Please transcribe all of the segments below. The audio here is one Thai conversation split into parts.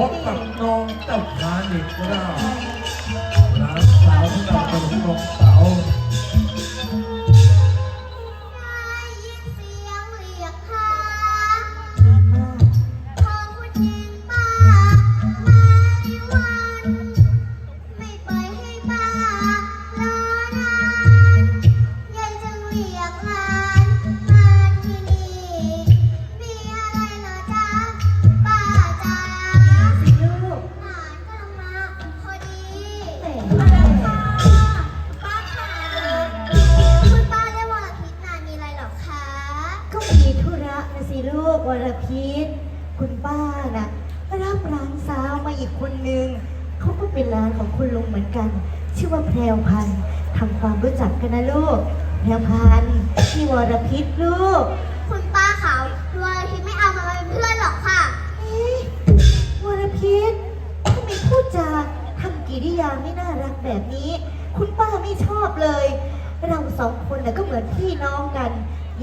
พบกับน้องเจ้าพานิกราหลานสาวของเราเป็นน้องสาว วรพิษคุณป้าน่ะรับร้านสาวมาอีกคนนึงเขาก็เป็นร้านของคุณลุงเหมือนกัน ชื่อว่าแพรวพันธุ์ทำความรู้จักกันนะลูกแพรวพันธุ์พี่วรพิษลูกคุณป้าเขาวันอาทิตย์ไม่เอามาเป็นเพื่อนหรอกค่ะเอ๊ะวรพิษทำไมพูดจาทำกิริยาไม่น่ารักแบบนี้ คุณป้าไม่ชอบเลย เราสองคนน่ะก็เหมือนพี่น้องกัน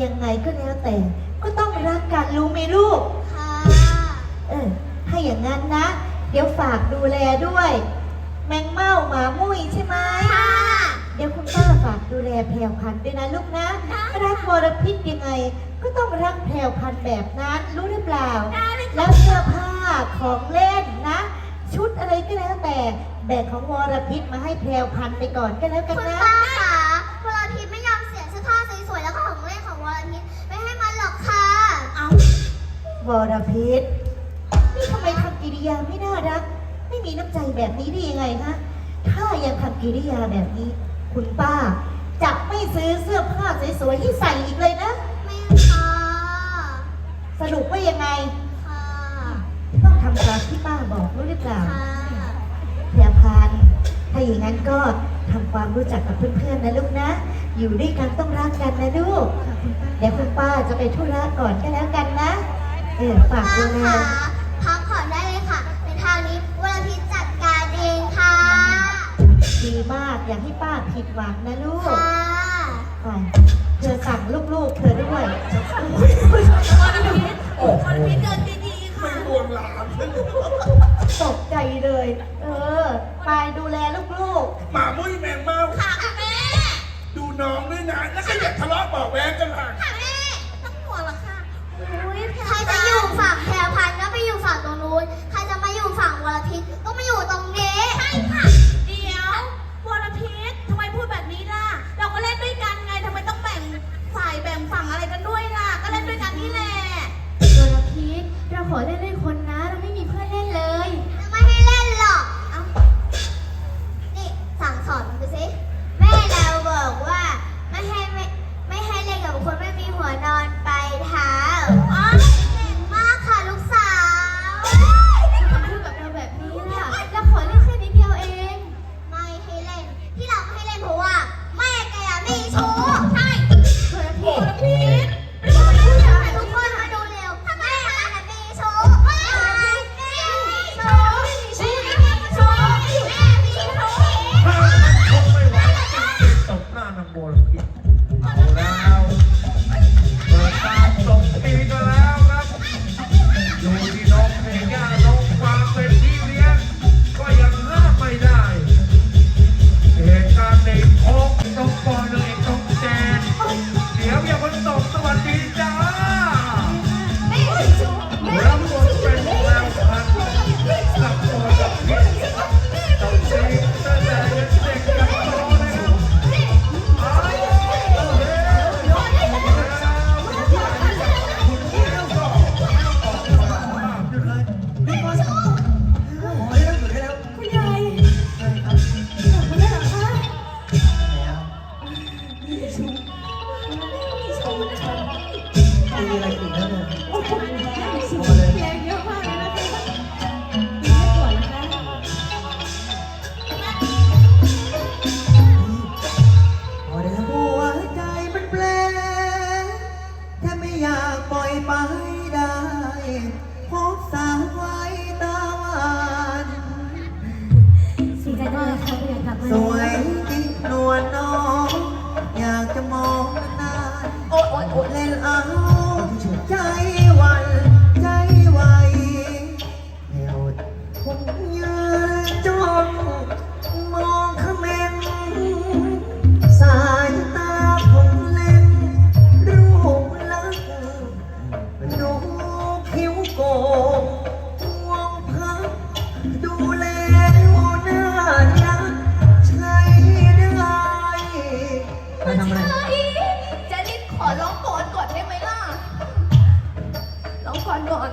ยังไงก็แล้วแต่ ก็ต้องรักกันรู้ไหมลูก ค่ะเออ ถ้าอย่างนั้นนะ เดี๋ยวฝากดูแลด้วย แมงเม่าหมามุ้ยใช่ไหมค่ะเดี๋ยวคุณป้าฝากดูแลแพรวพันธุ์ด้วยนะลูกนะรักวรพิษยังไง ก็ต้องรักแพรวพันธุ์แบบนั้นรู้หรือเปล่า แล้วเสื้อผ้าของเล่นนะ ชุดอะไรก็แล้วแต่แบ่งของวรพิษมาให้แพรวพันธุ์ไปก่อนก็แล้วกันคุณนะ วรพิษนี่ทำไมทำกิริยาไม่น่ารัก ไม่มีน้ำใจแบบนี้ได้ยังไงฮะถ้ายังทำกิริยาแบบนี้ คุณป้าจะไม่ซื้อเสื้อผ้าสวยๆให้ใส่อีกเลยนะ ไม่ค่ะสรุปว่ายังไง ค่ะ ต้องทำตามที่ป้าบอกรู้หรือเปล่าค่ะแพรพันธุ์ถ้าอย่างนั้นก็ทำความรู้จักกับเพื่อนๆนะลูกนะ อยู่ด้วยกันต้องรักกันนะลูก เดี๋ยวคุณป้าจะไปธุระก่อนก็แล้วกันนะ เออฝากป้าดูแลค่ะพักผ่อนได้เลยค่ะในทางนี้วันอาทิตย์จัดการเองค่ะ ดีมาก อย่าให้ป้าผิดหวังนะลูกค่ะไปเธอสั่งลูกๆ เธอด้วย ล่อยไปได้พบสาวไว้ตาหวานสวยครับจิงนวลน้อง อยากจะมองนานเล่นเอา ไปทำอะไร จะรีบขอร้องก่อนก่อนได้ไหมล่ะ ร้องก่อนก่อน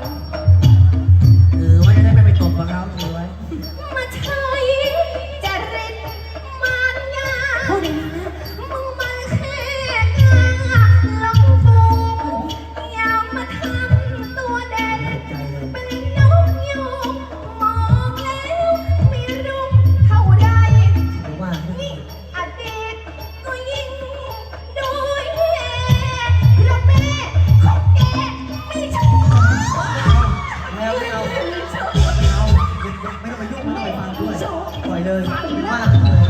วยเลย มา